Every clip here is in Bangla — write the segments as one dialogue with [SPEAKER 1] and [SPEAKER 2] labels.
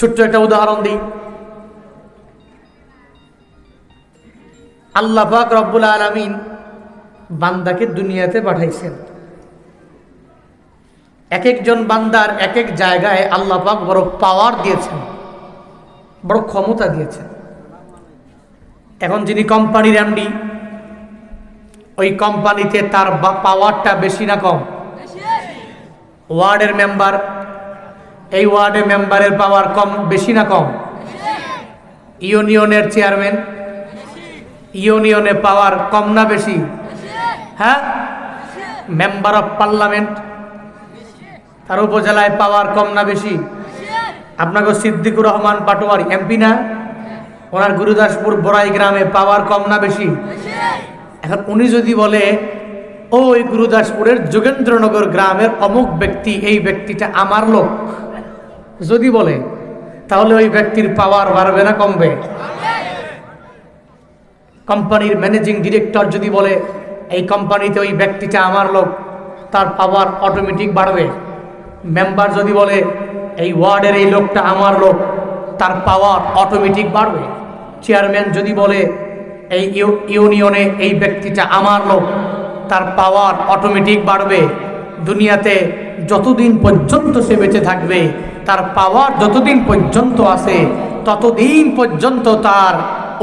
[SPEAKER 1] ছোট্ট একটা উদাহরণ দিই। আল্লাহ পাক রব্বুল আলমিন বান্দাকে দুনিয়াতে পাঠাইছেন। এক একজন বান্দার এক এক জায়গায় আল্লাহ পাক বড় পাওয়ার দিয়েছেন বড় ক্ষমতা দিয়েছেন। এখন যিনি কোম্পানির এমডি ওই কোম্পানিতে তার পাওয়ারটা বেশি না কম? ওয়ার্ডের মেম্বার এই ওয়ার্ডে মেম্বারের পাওয়ার কম, বেশি না কম? ইউনিয়নের চেয়ারম্যান? ইউনিয়নে পাওয়ার কম না বেশি? হ্যাঁ? Member of parliament? তার উপজেলায় পাওয়ার কম না বেশি? আপনাকে সিদ্দিকুর রহমান পাটোয়ারি, এমপি না? ওনার গুরুদাসপুর বড়াই গ্রামে পাওয়ার কম না বেশি? এখন উনি যদি বলে, ওই গুরুদাসপুরের যোগেন্দ্রনগর গ্রামের অমুক ব্যক্তি, এই ব্যক্তিটা আমার লোক। যদি বলে, তাহলে ওই ব্যক্তির পাওয়ার বাড়বে না কমবে। কোম্পানির ম্যানেজিং ডিরেক্টর যদি বলে, এই কোম্পানিতে ওই ব্যক্তিটা আমার লোক, তার পাওয়ার অটোমেটিক বাড়বে। মেম্বার যদি বলে, এই ওয়ার্ডের এই লোকটা আমার লোক, তার পাওয়ার অটোমেটিক বাড়বে। চেয়ারম্যান যদি বলে, এই ইউ- ইউনিয়নে এই ব্যক্তিটা আমার লোক, তার পাওয়ার অটোমেটিক বাড়বে। দুনিয়াতে যতদিন পর্যন্ত সে বেঁচে থাকবে তার পাওয়ার যতদিন পর্যন্ত আছে, ততদিন পর্যন্ত তার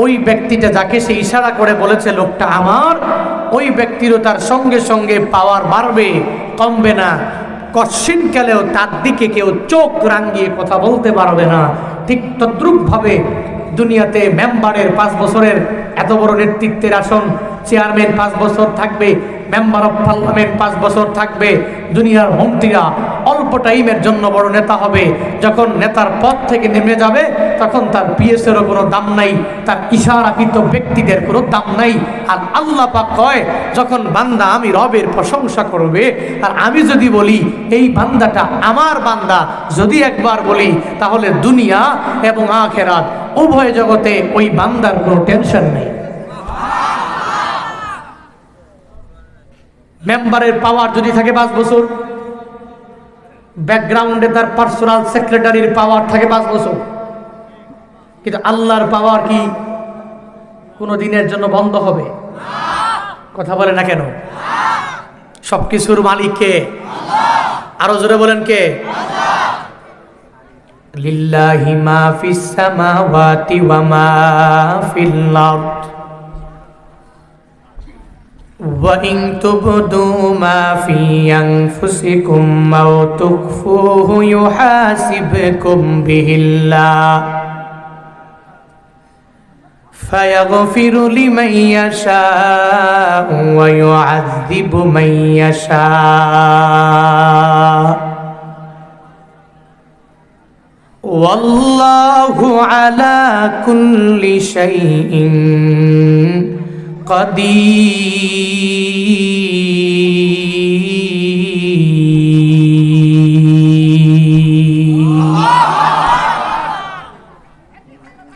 [SPEAKER 1] ওই ব্যক্তিটা যাকে সে ইশারা করে বলেছে, লোকটা আমার, ওই ব্যক্তিরও তার সঙ্গে সঙ্গে পাওয়ার বাড়বে, কমবে না। কশ্চিন কালেও তার দিকে কেউ চোখ রাঙিয়ে কথা বলতে পারবে না। ঠিক তদ্রুপভাবে দুনিয়াতে মেম্বারের পাঁচ বছরের এত বড় নেতৃত্বের আসন, চেয়ারম্যান পাঁচ বছর থাকবে মেম্বার অফ পার্লামেন্ট পাঁচ বছর থাকবে। দুনিয়ার মন্ত্রীরা অল্প টাইমের জন্য বড় নেতা হবে। যখন নেতার পদ থেকে নেমে যাবে, তখন তার পিএসেরও কোনো দাম নাই। তার ইশারাকৃত ব্যক্তিদের কোনো দাম নাই। আর আল্লাহ পাক কয়, যখন বান্দা আমি রবের প্রশংসা করবে, আর আমি যদি বলি, এই বান্দাটা আমার বান্দা, যদি একবার বলি, তাহলে দুনিয়া এবং আখেরাত উভয় জগতে ওই বান্দার কোনো টেনশন নেই। মেম্বারের পাওয়ার যদি থাকে পাঁচ বছর ব্যাকগ্রাউন্ডে তার পার্সোনাল সেক্রেটারির পাওয়ার থাকে পাঁচ বছর। কিন্তু আল্লাহর পাওয়ার কি কোনো দিনের জন্য বন্ধ হবে? কথা বলে না কেন? সব কিছুর মালিক কে? আরও জোরে বলেন কে? লিল্লাহি মা ফিস সামাওয়াতি ওয়া মা ফিল আরদ। وإن تبدوا ما في أنفسكم أو تخفوه يحاسبكم به الله فيغفر لمن يشاء ويعذب من يشاء والله على كل شيء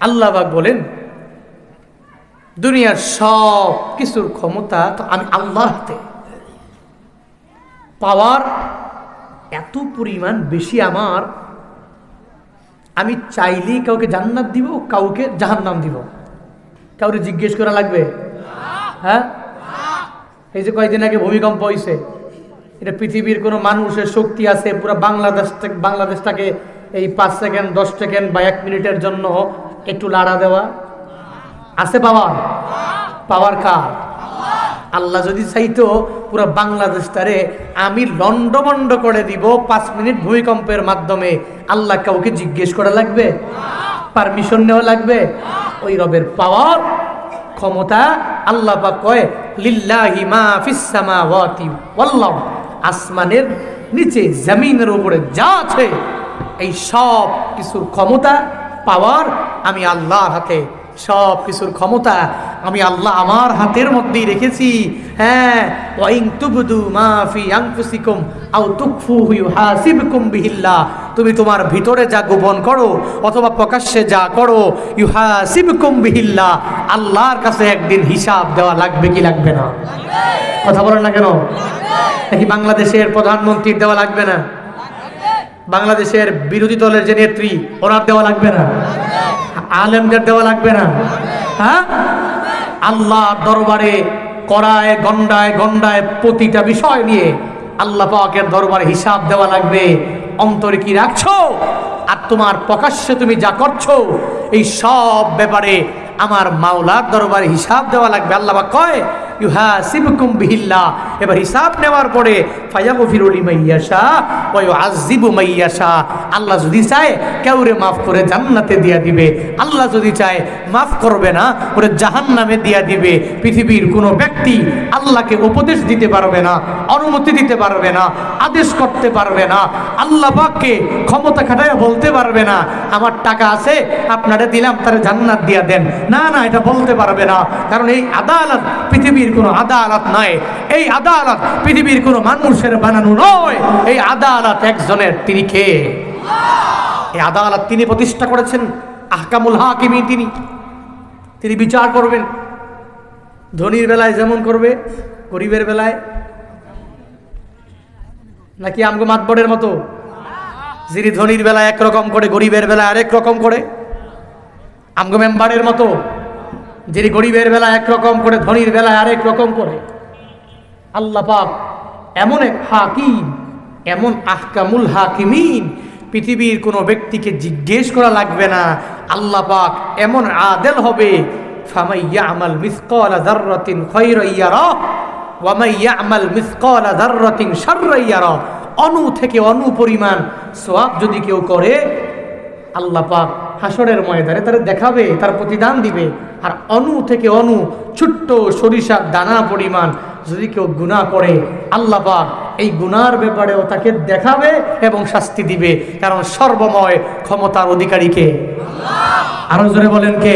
[SPEAKER 1] আল্লাহবাক বলেন, দুনিয়ার সব কিছুর ক্ষমতা তো আমি আল্লাহ হাতে। পাওয়ার এত পরিমাণ বেশি আমার, আমি চাইলেই কাউকে জান্নাত দিব, কাউকে জাহান্নাম দিব। কাউকে জিজ্ঞেস করা লাগবে হ্যাঁ? এই যে কয়েকদিন আগে ভূমিকম্প হয়েছে এটা পৃথিবীর কোনো মানুষের শক্তি আছে, পুরো বাংলাদেশ বাংলাদেশটাকে এই পাঁচ সেকেন্ড, দশ সেকেন্ড বা এক মিনিটের জন্য একটু লাড়া দেওয়া। আছে পাওয়ার? পাওয়ার কার? আল্লাহ যদি চাইতো, পুরো বাংলাদেশটারে আমি লন্ডমন্ড করে দিব পাঁচ মিনিট ভূমিকম্পের মাধ্যমে। আল্লাহ কাউকে জিজ্ঞেস করা লাগবে? পারমিশন নেওয়া লাগবে? ওই রবের পাওয়ার ক্ষমতা আল্লাহ পাক কয়, লিল্লাহি মা আসমানের নিচে, জমিনের উপরে যা আছে, এই সব কিছুর ক্ষমতা, পাওয়ার আমি আল্লাহর হাতে সব কিছুর ক্ষমতা আমি আল্লাহ আমার হাতের মধ্যেই রেখেছি। হ্যাঁ ওয়াইং তুবদু মা ফি আনফুসিকুম আও তুকফুহু ইউহাসিবকুম বিহিল্লাহ। তুমি তোমার ভিতরে যা গোপন করো অথবা প্রকাশ্যে যা করো ইউ ইউহাসিবকুম বিহিল্লাহ। আল্লাহর কাছে একদিন হিসাব দেওয়া লাগবে কি লাগবে না? কথা বলেন না কেন? নাকি বাংলাদেশের প্রধানমন্ত্রীর দেওয়া লাগবে না? বাংলাদেশের বিরোধী দলের যে নেত্রী, ওনার দেওয়া লাগবে না? আলেমদের দেওয়া লাগবে না। হ্যাঁ? আল্লাহ দরবারে করায় গন্ডায় গন্ডায় প্রতিটা বিষয় নিয়ে আল্লাহ পাকের দরবারে হিসাব দেওয়া লাগবে। অন্তরে কি রাখছো? আর তোমার প্রকাশ্যে তুমি যা করছ, এই সব ব্যাপারে আমার মাওলার দরবারে হিসাব দেওয়া লাগবে। আল্লাহ পাক কয় ইউহাসিবকুম বিহিল্লাহ এবার হিসাব নেওয়ার পরে, ফায়াগফিরু লিমাইয়াশা ওয়া ইউআযযিবু মাইয়াশা আল্লাহ যদি চায় কেউরে মাফ করে জান্নাতে দিয়া দিবে। আল্লাহ যদি চায়, মাফ করবে না, ওরে জাহান্নামে দিয়া দিবে। পৃথিবীর কোনো ব্যক্তি আল্লাহকে উপদেশ দিতে পারবে না, অনুমতি দিতে পারবে না, আদেশ করতে পারবে না। আল্লাহ পাককে ক্ষমতা খাটায় বলতে পারবে না আমার টাকা আছে, আপনারা দিলাম, তারা জান্নাত দিয়া দেন। না না, এটা বলতে পারবে না। কারণ এই আদালত পৃথিবীর কোনো আদালত নয়। এই আদালত পৃথিবীর কোনো মানুষের বানানো নয়। এই আদালত একজনের, তিনি কে? এই আদালত তিনি প্রতিষ্ঠা করেছেন, আহকামুল হাকিমি তিনি। তিনি বিচার করবেন। ধনীর বেলায় যেমন করবে, গরিবের বেলায়। নাকি আমগো মাতবরের মতো? যিনি ধনীর বেলায় একরকম করে, গরিবের বেলায় আরেক রকম করে, আমগো মেম্বারের মতো, যিনি গরিবের বেলা একরকম করে, ধনীর বেলা আরেক রকম করে, আল্লাহ পাক এমন এক হাকিম, এমন আহকামুল হাকিমিন, পৃথিবীর কোনো ব্যক্তিকে জিজ্ঞেস করা লাগবে না, আল্লাহ পাক এমন আদেল হবে ফামাইয়া আমাল মিসকালা শাররাইয়ারা অনু থেকে অনু পরিমাণ সোয়াব যদি কেউ করে, আল্লাহ পাক হাসরের ময়দানে তারা দেখাবে, তার প্রতিদান দিবে। আর অনু থেকে অনু ছোট্ট সরিষার দানা পরিমাণ যদি কেউ গুণা করে, আল্লাহ পাক এই গুনার ব্যাপারেও তাকে দেখাবে এবং শাস্তি দিবে। কারণ সর্বময় ক্ষমতার অধিকারীকে আরও জোরে বলেন কে?